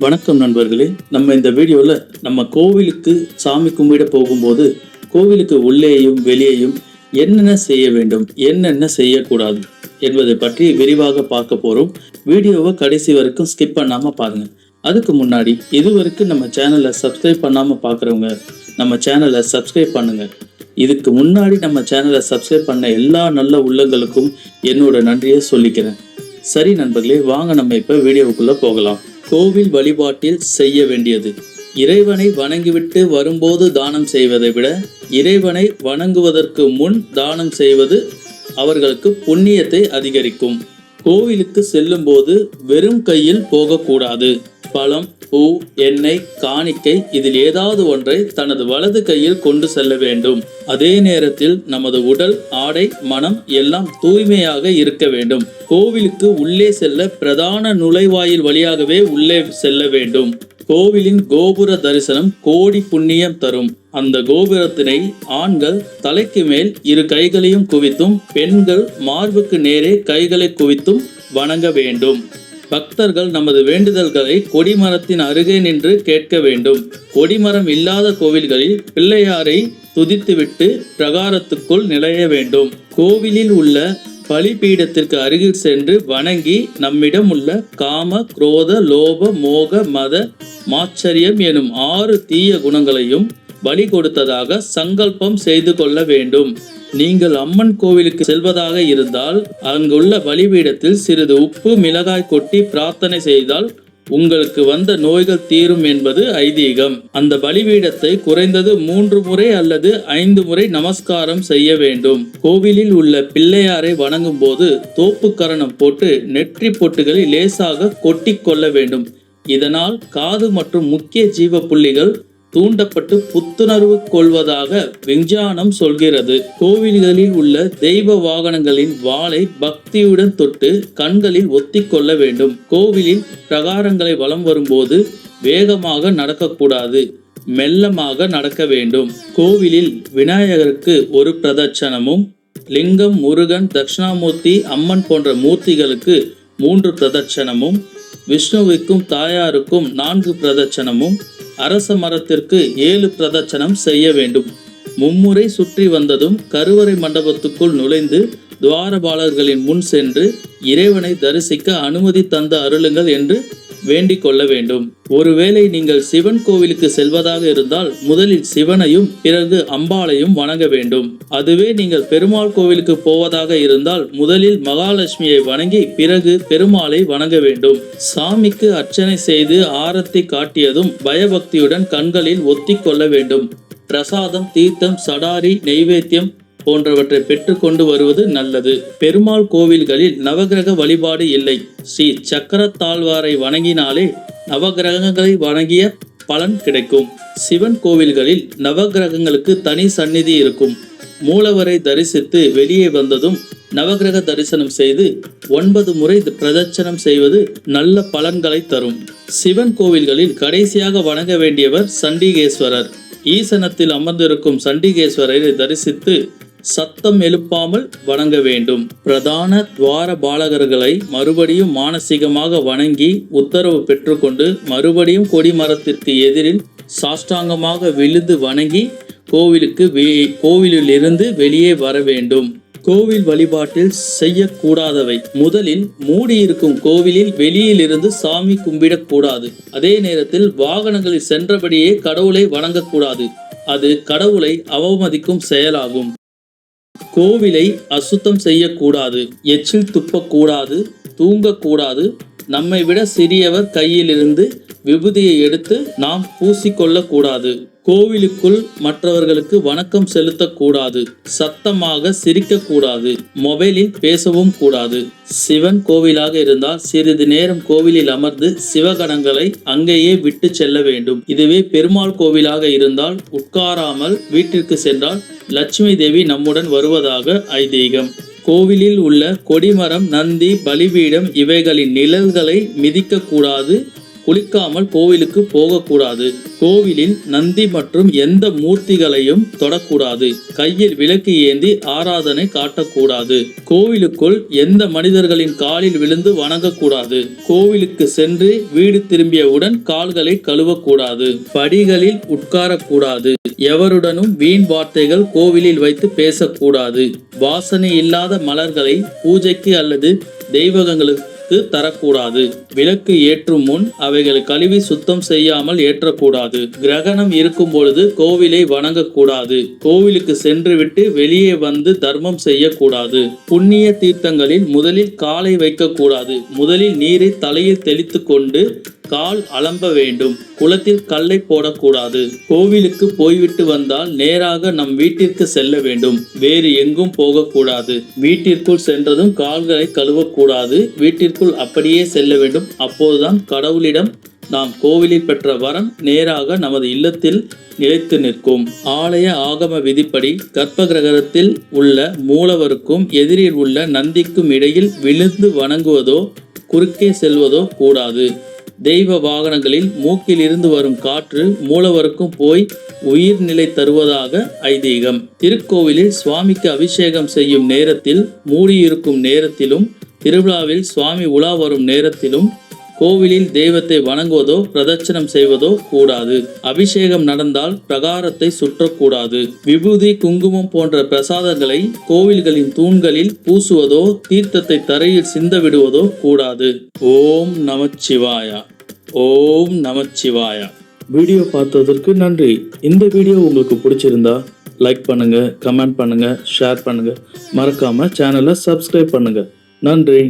வணக்கம் நண்பர்களே. நம்ம இந்த வீடியோவில் நம்ம கோவிலுக்கு சாமி கும்பிட போகும்போது கோவிலுக்கு உள்ளேயும் வெளியேயும் என்னென்ன செய்ய வேண்டும் என்னென்ன செய்யக்கூடாது என்பதை பற்றி விரிவாக பார்க்க போகிறோம் வீடியோவை கடைசி வரைக்கும் ஸ்கிப் பண்ணாமல் பாருங்கள் அதுக்கு முன்னாடி இது வரைக்கும் நம்ம சேனலை சப்ஸ்கிரைப் பண்ணாமல் பார்க்குறவங்க நம்ம சேனலை சப்ஸ்கிரைப் பண்ணுங்கள் இதுக்கு முன்னாடி நம்ம சேனலை சப்ஸ்கிரைப் பண்ண எல்லா நல்ல உள்ளங்களுக்கும் என்னோட நன்றியை சொல்லிக்கிறேன். சரி நண்பர்களே வாங்க நம்ம இப்போ வீடியோவுக்குள்ள போகலாம். கோவில் வழிபாட்டில் செய்ய வேண்டியது. இறைவனை வணங்கிவிட்டு வரும்போது தானம் செய்வதை விட இறைவனை வணங்குவதற்கு முன் தானம் செய்வது அவர்களுக்கு புண்ணியத்தை அதிகரிக்கும். கோவிலுக்கு செல்லும்போது வெறும் கையில் போகக்கூடாது. பழம் பூ எண்ணெய் காணிக்கை இதில் ஏதாவது ஒன்றை தனது வலது கையில் கொண்டு செல்ல வேண்டும். அதே நேரத்தில் நமது உடல் ஆடை மனம் எல்லாம் தூய்மையாக இருக்க வேண்டும். கோவிலுக்கு உள்ளே செல்ல பிரதான நுழைவாயில் வழியாகவே உள்ளே செல்ல வேண்டும். கோவிலின் கோபுர தரிசனம் கோடி புண்ணியம் தரும். அந்த கோபுரத்தினை ஆண்கள் தலைக்கு மேல் இரு கைகளையும் குவித்தும் பெண்கள் மார்புக்கு நேரே கைகளை குவித்தும் வணங்க வேண்டும். பக்தர்கள் நமது வேண்டுதல்களை கொடிமரத்தின் அருகே நின்று கேட்க வேண்டும். கொடிமரம் இல்லாத கோவில்களில் பிள்ளையாரை துதித்துவிட்டு பிரகாரத்துக்குள் நிலைய வேண்டும். கோவிலில் உள்ள பலிபீடத்திற்கு அருகில் சென்று வணங்கி நம்மிடம் உள்ள காம குரோத லோப மோக மத மாச்சரியம் எனும் ஆறு தீய குணங்களையும் பலி கொடுத்ததாக சங்கல்பம் செய்து கொள்ள வேண்டும். நீங்கள் அம்மன் கோவிலுக்கு செல்வதாக இருந்தால் அங்குள்ள பலிபீடத்தில் சிறிது உப்பு மிளகாய் கொட்டி பிரார்த்தனை செய்தால் உங்களுக்கு வந்த நோய்கள் தீரும் என்பது ஐதீகம். அந்த பலிபீடத்தை குறைந்தது மூன்று முறை அல்லது ஐந்து முறை நமஸ்காரம் செய்ய வேண்டும். கோவிலில் உள்ள பிள்ளையாரை வணங்கும் போது தோப்புக்கரணம் போட்டு நெற்றி பொட்டுகளை லேசாக கொட்டி கொள்ள வேண்டும். இதனால் காது மற்றும் முக்கிய ஜீவ புள்ளிகள் தூண்டப்பட்டு புத்துணர்வு கொள்வதாக விஞ்ஞானம் சொல்கிறது. கோவில்களில் உள்ள தெய்வ வாகனங்களின் வாளை பக்தியுடன் தொட்டு கண்களில் ஒத்திக்கொள்ள வேண்டும். கோவிலில் பிரகாரங்களை வலம் வரும்போது வேகமாக நடக்கக்கூடாது. மெல்லமாக நடக்க வேண்டும். கோவிலில் விநாயகருக்கு ஒரு பிரதட்சணமும் லிங்கம் முருகன் தட்சிணாமூர்த்தி அம்மன் போன்ற மூர்த்திகளுக்கு மூன்று பிரதட்சணமும் விஷ்ணுவுக்கும் தாயாருக்கும் நான்கு பிரதட்சணமும் அரச மரத்திற்கு ஏழு பிரதட்சணம் செய்ய வேண்டும். மும்முறை சுற்றி வந்ததும் கருவறை மண்டபத்துக்குள் நுழைந்து துவாரபாலர்களின் முன் சென்று இறைவனை தரிசிக்க அனுமதி தந்த அருளுங்கள் என்று வேண்டிக் கொள்ள வேண்டும். ஒருவேளை நீங்கள் சிவன் கோவிலுக்கு செல்வதாக இருந்தால் முதலில் சிவனையும் பிறகு அம்பாளையும் வணங்க வேண்டும். அதுவே நீங்கள் பெருமாள் கோவிலுக்கு போவதாக இருந்தால் முதலில் மகாலட்சுமியை வணங்கி பிறகு பெருமாளை வணங்க வேண்டும். சாமிக்கு அர்ச்சனை செய்து ஆரத்தி காட்டியதும் பயபக்தியுடன் கண்களில் ஒத்திக்கொள்ள வேண்டும். பிரசாதம் தீர்த்தம் சடாரி நெய்வேத்தியம் போன்றவற்றை பெற்றுக்கொண்டு வருவது நல்லது. பெருமாள் கோவில்களில் நவகிரக வழிபாடு இல்லை. ஸ்ரீ சக்கரத்தாழ்வாரை வணங்கினாலே நவகிரகங்களை வணங்கிய பலன் கிடைக்கும். சிவன் கோவில்களில் நவகிரகங்களுக்கு தனி சந்நிதி இருக்கும். மூலவரை தரிசித்து வெளியே வந்ததும் நவகிரக தரிசனம் செய்து ஒன்பது முறை பிரதட்சணம் செய்வது நல்ல பலன்களை தரும். சிவன் கோவில்களில் கடைசியாக வணங்க வேண்டியவர் சண்டிகேஸ்வரர். ஈசனத்தில் அமர்ந்திருக்கும் சண்டிகேஸ்வரரை தரிசித்து சத்தம் எழுப்பாமல் வணங்க வேண்டும். பிரதான துவார பாலகர்களை மறுபடியும் மானசீகமாக வணங்கி உத்தரவு பெற்றுக்கொண்டு மறுபடியும் கொடிமரத்திற்கு எதிரில் சாஷ்டாங்கமாக விழுந்து வணங்கி கோவிலுக்கு வெ- கோவிலிலிருந்து வெளியே வர வேண்டும். கோவில் வழிபாட்டில் செய்யக்கூடாதவை. முதலில் மூடியிருக்கும் கோவிலில் வெளியில் இருந்து சாமி கும்பிடக்கூடாது. அதே நேரத்தில் வாகனங்களில் சென்றபடியே கடவுளை வணங்கக்கூடாது. அது கடவுளை அவமதிக்கும் செயலாகும். கோவிலை அசுத்தம் செய்யக்கூடாது எச்சில் துப்பக்கூடாது தூங்கக்கூடாது நம்மை விட சிறியவர் கையிலிருந்து விபூதியை எடுத்து நாம் பூசிக்கொள்ளக்கூடாது. கோவிலுக்குள் மற்றவர்களுக்கு வணக்கம் செலுத்தக்கூடாது. சத்தமாக சிரிக்கக்கூடாது. மொபைலில் பேசவும் கூடாது. சிவன் கோவிலாக இருந்தால் சிறிது நேரம் கோவிலில் அமர்ந்து சிவகணங்களை அங்கேயே விட்டு செல்ல வேண்டும். இதுவே பெருமாள் கோவிலாக இருந்தால் உட்காராமல் வீட்டிற்கு சென்றால் லட்சுமி தேவி நம்முடன் வருவதாக ஐதீகம். கோவிலில் உள்ள கொடிமரம் நந்தி பலிபீடம் இவைகளின் நிழல்களை மிதிக்கக்கூடாது. குளிக்காமல் கோவிலுக்கு போகக்கூடாது. கோவிலில் நந்தி மற்றும் எந்த மூர்த்திகளையும் தொடக்கூடாது. கையில் விளக்கு ஏந்தி ஆராதனை காட்டக்கூடாது. கோவிலுக்குள் எந்த மனிதர்களின் காலில் விழுந்து வணங்கக்கூடாது. கோவிலுக்கு சென்று வீடு திரும்பியவுடன் கால்களை கழுவக்கூடாது. படிகளில் உட்காரக்கூடாது. எவருடனும் வீண் வார்த்தைகள் கோவிலில் வைத்து பேசக்கூடாது. வாசனை இல்லாத மலர்களை பூஜைக்கு அல்லது தெய்வகங்களுக்கு விளக்கு தரக்கூடாது. விளக்கு ஏற்றும் முன் அவைகளை கழுவி சுத்தம் செய்யாமல் ஏற்றக்கூடாது. கிரகணம் இருக்கும் பொழுது கோவிலை வணங்கக்கூடாது. கோவிலுக்கு சென்றுவிட்டு வெளியே வந்து தர்மம் செய்யக்கூடாது. புண்ணிய தீர்த்தங்களில் முதலில் காலை வைக்கக்கூடாது. முதலில் நீரை தலையில் தெளித்து கொண்டு கால் அலம்ப வேண்டும். குளத்தில் கல்லை போடக்கூடாது. கோவிலுக்கு போய்விட்டு வந்தால் நேராக நம் வீட்டிற்கு செல்ல வேண்டும். வேறு எங்கும் போகக்கூடாது. வீட்டிற்குள் சென்றதும் கால்களை கழுவக்கூடாது. வீட்டிற்குள் அப்படியே செல்ல வேண்டும். அப்போதுதான் கடவுளிடம் நாம் கோவிலில் பெற்ற வரம் நேராக நமது இல்லத்தில் நிலைத்து நிற்கும். ஆலய ஆகம விதிப்படி கர்ப்ப கிரகத்தில் உள்ள மூலவருக்கும் எதிரில் உள்ள நந்திக்கும் இடையில் விழுந்து வணங்குவதோ குறுக்கே செல்வதோ கூடாது. தெய்வ வாகனங்களில் மூக்கில் இருந்து வரும் காற்று மூலவருக்கும் போய் உயிர்நிலை தருவதாக ஐதீகம். திருக்கோவிலில் சுவாமிக்கு அபிஷேகம் செய்யும் நேரத்தில் மூடியிருக்கும் நேரத்திலும் திருவிழாவில் சுவாமி உலா வரும் நேரத்திலும் கோவிலில் தெய்வத்தை வணங்குவதோ பிரதட்சணம் செய்வதோ கூடாது. அபிஷேகம் நடந்தால் பிரகாரத்தை சுற்றக்கூடாது. விபூதி குங்குமம் போன்ற பிரசாதங்களை கோவில்களின் தூண்களில் பூசுவதோ தீர்த்தத்தை தரையில் சிந்த விடுவதோ கூடாது. ஓம் நமச்சிவாயா. ஓம் நமச்சிவாயா. வீடியோ பார்த்ததற்கு நன்றி. இந்த வீடியோ உங்களுக்கு பிடிச்சிருந்தா லைக் பண்ணுங்கள் கமெண்ட் பண்ணுங்கள் ஷேர் பண்ணுங்கள் மறக்காமல் சேனலை சப்ஸ்கிரைப் பண்ணுங்கள் நன்றி.